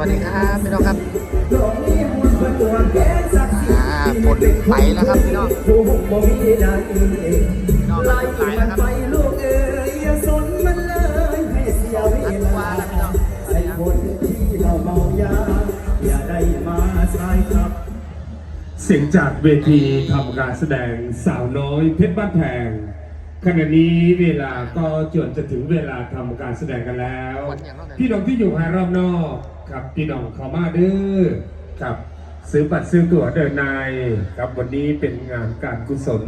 วัสดีครับพี่น้องครับอ่าฝนไปแล้วครับพี่น้องพี่น้องครับฝนไหลแล้วครับนัดว่าแล้วพี่น้องเสียงจากเวทีทำการแสดงสาวน้อยเพชรบ้านแพงขณะนี้เวลาก็จวนจะถึงเวลาทำการแสดงกันแล้ว พี่น้องที่อยู่ภายรอบนอก ครับพี่น้องเขามาเด้อครับซื้อบัตรซื้อตั๋วเดินในครับวันนี้เป็นงานการกุศล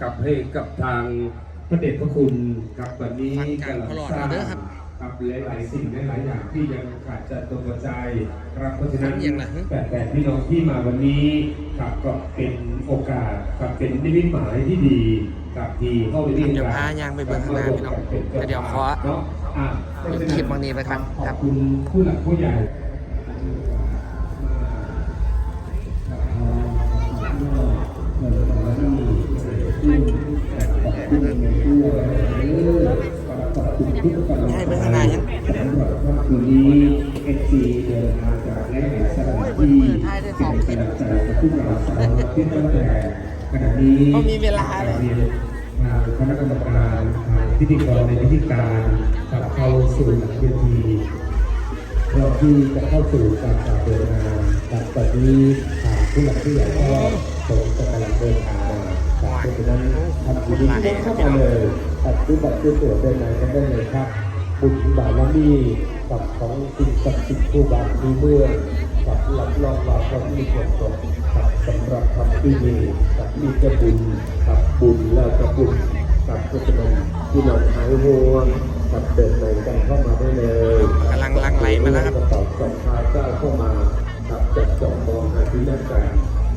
กับให้กับทางพระเดชพระคุณครับวันนี้กำลังสร้างครับหลายๆสิ่งหลายๆอย่างที่ยังขาดจัดตรงกระจายครับเพราะฉะนั้นแต่แต่พี่น้องที่มาวันนี้ครับก็เป็นโอกาสครับเป็นนิมิตหมายที่ดีกับที่เข้าไปเรียนเดี๋ยวพายางไปเบิ่งข้างหน้าพี่น้องแต่เดี๋ยวขอ เนาะอะคลิปบางนี้ไปครับขครัอบบคุณผู้หลักผู้ใหญ่ให้เบิ่งข้างหน้ายังสำหรับค่ำคืนนี้เอฟซีเดินทางจากและเห็นสถานที่เป็นกำลังใจกับพวกเราสาวที่ตั้งแต่ขณะนี้เขามีเวลาเลยทาง คณะกรรมการทางพิธีกรในพิธีการกับเข้าสู่หลังเวทีรอที่จะเข้าสู่การจัดเดินงานจากตอนนี้ทางผู้หลักผู้ใหญ่ก็คงจะกำลังเดินทางมาจากเพราะนั้นทำบุญที่เข้ามาเลยตัดซื้อบัตรซื้อตั๋วเดินงานกันได้เลยครับบุญบารมีกับของสิ่งศักดิ์สิทธิ์ผู้บาที่เมื่อกับหลับรองว่าเขามีส่วนสมกับสำหรับทำที่นี่กับมีจะบุญกับ บุญแล้วกับบุญกับพุทธมนที่เราหายห่วงกับเดินในกันเข้ามาได้เลยกำลังลังไหลมาแล้วครับกระเป๋าสองพาเจ้าเข้ามากับจับจองมองหาที่นั่งกัน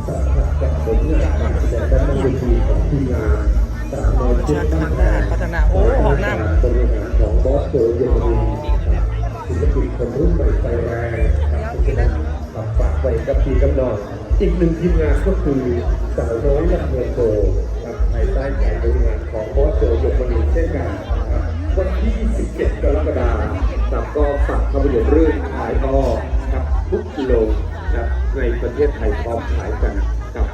สัมผัสกับผลงานการแสดงด้านหน้าเวทีของทีมงานสามโมงเชิญทางหน้าพัฒนาโอ้ห้องน้ำบริหารของบอสโจเยนดีศิลปินคนรุ่นใหม่ไฟแรงครับเพราะฉะนั้นขับฝากไปกับทีกับน้องอีกหนึ่งทีมงานก็คือสาวน้อยและเมืองโตายใต้การบริหารของบอสโจยมณีเช่นกันครับวันที่ 17 กรกฎาคมครับก็ฝากภาพยนตร์เรื่องขายอ้อครับทุกกิโลครับในประเทศไทยพร้อมขายกันครับ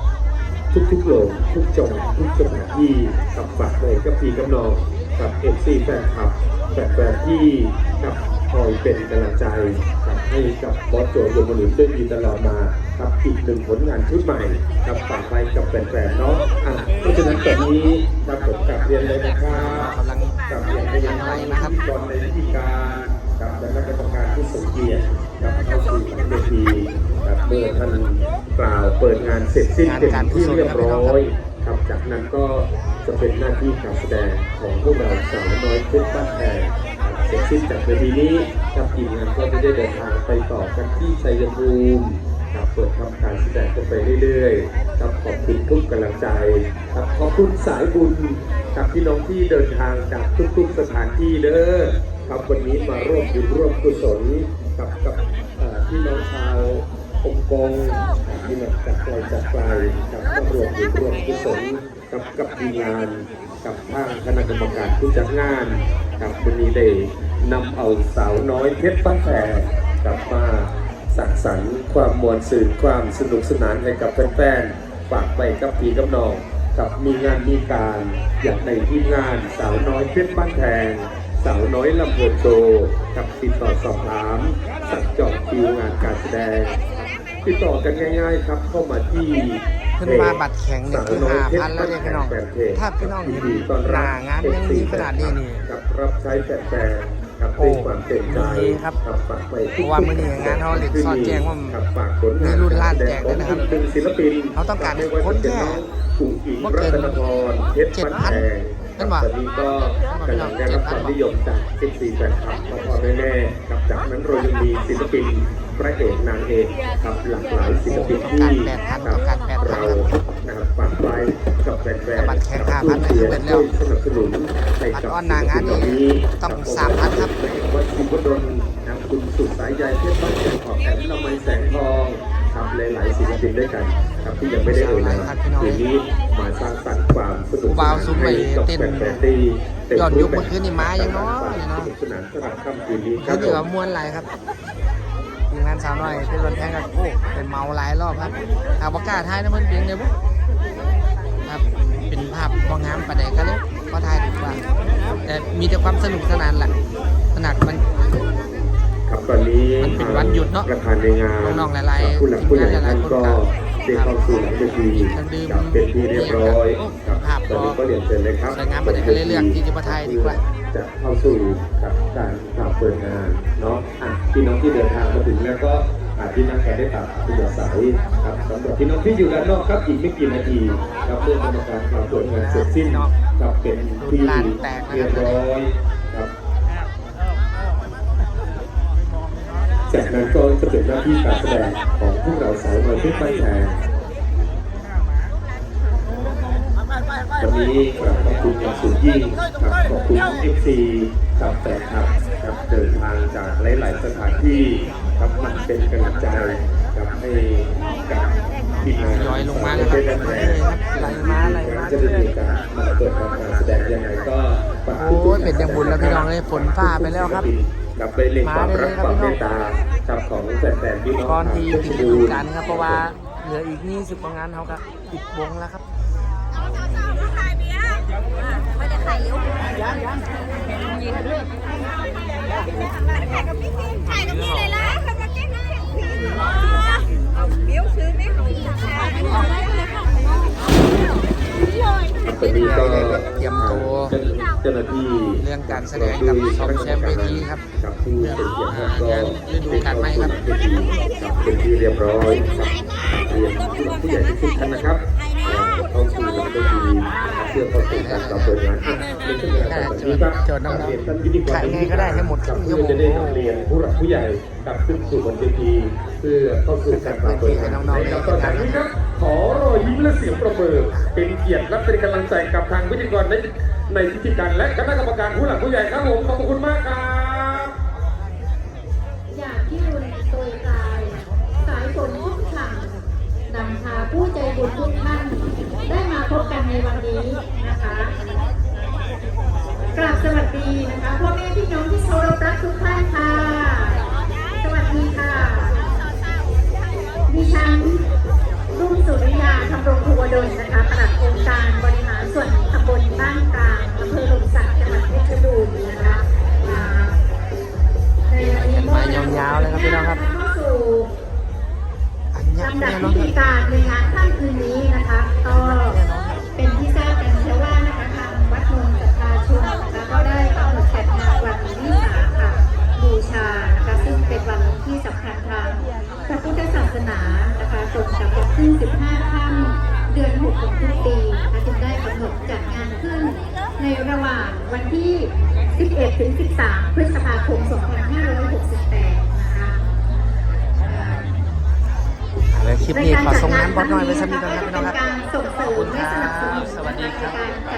ทุกทุกๆโลทุกจังหวัดทุกสถานที่กับฝากเลยกับพีกับน้องกับเอฟซีแฟนคลับแฟนๆที่กับคอยเป็นกำลังใจ ให้กับบอสโจยมนิมด้วยดีตลอดมากับอีกหนึ่งผลงานชุดใหม่กับฝากไว้กับแฟนๆเนาะอะเพราะฉะนั้นตอนนี้ครับผมกลับเรียนเลยนะครับกำลังกับเรียนไปยังไงนะครับตอนในพิธีการกับคณะกรรมการผู้ทรงเกียรติกับเข้าสู่หลังเวทีกับเมื่อท่านกล่าวเปิดงานเสร็จสิ้นเป็นที่เรียบร้อยครับจากนั้นก็จะเป็นหน้าที่การแสดงของพวกเราสาวน้อยเพชรบ้านแพง สร็จสิ้นจากเวทีนี้ครับทีมงานก็จะได้เดินทางไปต่อกันที่ชัยภูมิครับเปิดทำการแสดงกันไปเรื่อยๆครับขอบคุณทุกกำลังใจครับขอบคุณสายบุญกับพี่น้องที่เดินทางจากทุกๆสถานที่เด้อครับวันนี้มาร่วมบุญร่วมกุศลกับกับพี่น้องชาวองค์กรที่มาจากไกลจากไกลกับก็รวมอยู่รวมกุศลกับกับทีมงาน กับทางคณะกรรมการผู้จัดงานกับวันนี้ได้นำเอาสาวน้อยเพชรป้าแพรกลับมาสังสรรค์ความมวลสื่นความสนุกสนานให้กับแฟนๆฝากไปกับพี่กับน้องกับมีงานมีการอย่างในที่งานสาวน้อยเพชรบ้านแพงสาวน้อยลำเพลินโตกับติดต่อสอบถามสั่งจองคิวงานการแสดง ติดต่อกันง่าย ๆ ครับเข้ามาที่ขึ้นมาบัตรแข็งเนี่ยคือห้าพันแล้วเนี่ยพี่น้อง ถ้าพี่น้องเห็นหน้างานยังดีขนาดนี้นี่กับรับใช้แฟนๆครับโอ้ด้วยความเต็มใจดีครับฝากไปเพราะว่ามื้อนี้งานเฮาเล็กซอดแจ้งว่าครับฝากผลงานมีรุ่นล้านแจกด้วยนะครับของศิลปินเขาต้องการไม่ว่าคนจะแค่เป็นน้องกุ้งอิงบ่รัเกินตนพรเพชรบ้าน แพงเห็นบ่ตอนนี้ก็กำลังได้รับความนิยมจากเอฟซีแฟนคลับพ่อพ่อแม่ๆครับจากนั้นเรายังมีศิลปินพระเอกนางเอกครับหลากหลายศิลปินที่ต้องการแปดพันครัองการแปดพันเรานะครับฝากไว้กับแฟนแต่บัตรแข็งๆ5,000เชียร์เป็นแล้วช่วยสนับสนุนให้กับบัตรออนหน้างานนี่ต้อง3,000ครับวัดสิบวดลนะคุณสุดสายใยเพชรบ้านแสงขอบแสงละไมแสงทอง ครับหลายๆศิลปินด้วยกันครับที่ยังไม่ได้เอ่ยนามคืนนี้มาสร้างสรรค์ความสนุกสบ่านาวนซุ้มไปให้กับเต้นแฟนๆที่เต็มย้อนรูยุปคแบบเมื่อคืนนี่มายังน้อยสเนาะนุกสนานสำหรับค่ำคืนนี้คคืรัอบเหนือมวลไหลายครับทีมงานานสาวน้อยเป็นรถแข่งกับโอ้เป็นเมาหลายรอบครับเอาปากกล้าท้ายนะมันเพียงเดียวบุ๊ครับเป็นภาพบองงามประเดกก็เลยก็ถ่ายดีกว่าแต่มีแต่ความสนุกสนานแหละขนาดมันครับตอนนี้มัน เป็นวันหยุดเนอะประธานในงานน้องๆหลายๆผู้หลักผู้ใหญ่ทีมงานหลาท่ายนๆคนก็ครับได้เข้าสู่หลังเวทีเครื่องดื่มครับเป็นที่เรียบร้อยครับภาพตอนนี้ก็เรียนเชิญเลยครับสวยงามประเดกก็เลยเลือกที่จะมาถ่ายดีกว่าจะเข้าสู่กับการกล่าวเปิดงานเนาะอะพี่น้องที่เดินทางมาถึงแล้วก็อาที่นั่งกันได้ตามอัธยาศัยครับสำหรับพี่น้องที่อยู่ด้านนอกครับอีกไม่กี่นาทีครับเมื่อกรรมการกล่าวเปิดงานเสร็จสิ้นครับเป็นที่ลานแตกนะครับเรียบร้อย จากนั้นก็จะเป็นหน้าที่การแสดงของพวกเราสาวน้อยเพชรบ้านแพงวันนี้กราบขอบคุณอย่างสูงยิ่งครับขอบคุณเอฟซีกับแฟนคลับครับเดินทางจากหลาย ๆ สถานที่ครับมันเป็นกำลังใจกับให้กับทีมงานย้อยลงมาเลยครับสายเพชรบ้านแพงไหลมาไหลมาจะมีการมาเปิดการแสดงยังไงก็โอ้ยเป็นย่างบุญแล้วพี่น้องเลยฝนฟ้าไปแล้วครับ กับไปเล็งความรักความเมตตากับของแฟนๆพี่น้องก่อนที่ชาวปิดเพชรฤบูดูรณ์กาลครับเพราะว่าเหลืออีก20กว่างานเขาก็ปิดวงแล้วครับไม่ได้ขายเร็วยืนด้วยถ่ายกับพี่ถ่ายกับพี่เลยล่ะทำมาเจ๊งเลยเบี้ยวซื้อไหม เจ้าหน้าที่เรื่องการแสดงกับชมแชมป์เวทีครับกับผู้เป็นเกียรติก็งานฤดูกาลใหม่ครับเป็นที่เรียบร้อยครับเรียนผู้ใหญ่ทุกท่านนะครับเข้าสู่หลังเวทีเพื่อเข้าสู่การต่อเปิดงานในช่วงเวลาแบบนี้ครับโจทย์น้องๆเรียนท่านพิธีกรขายไงก็ได้ให้หมดครึ่งชั่วโมงเพื่อจะได้นำเรียนผู้หลักผู้ใหญ่กลับขึ้นสู่บนเวทีเพื่อเข้าสู่การต่อเปิดงานในลำดับต่อไปนี้ครับขอรอยยิ้มและเสียงประเมินเป็นเกียรติและเป็นกำลังใจกับทางพิธีกรใน ในพิธีการและคณะกรรมการผู้หลักผู้ใหญ่ครับผมขอบคุณมากครับอยากที่รุนโดยกาย สายฝนทุกขังนำพาผู้ใจบุญทุกท่าน ได้มาพบกันในวันนี้นะคะกราบสวัสดีนะคะพ่อแม่พี่น้องที่เคารพรักทุกท่านค่ะ สวัสดีค่ะดิฉันรุ่งสุริยาทำรงภูวดลนะคะ รงกับวัน15 ค่ำเดือน6ของทุกปีนะคะจึงได้กำหนดจัดงานขึ้น ในระหว่างวันที่ 11 ถึง 13 พฤษภาคม 2568 นะคะแล้วคลิปนี้ขอส่งน้ำบอสน้อยไปสักนิดนึงครับพี่น้องครับเป็นการส่งเสริมและสนับสนุนสวัสดีครับ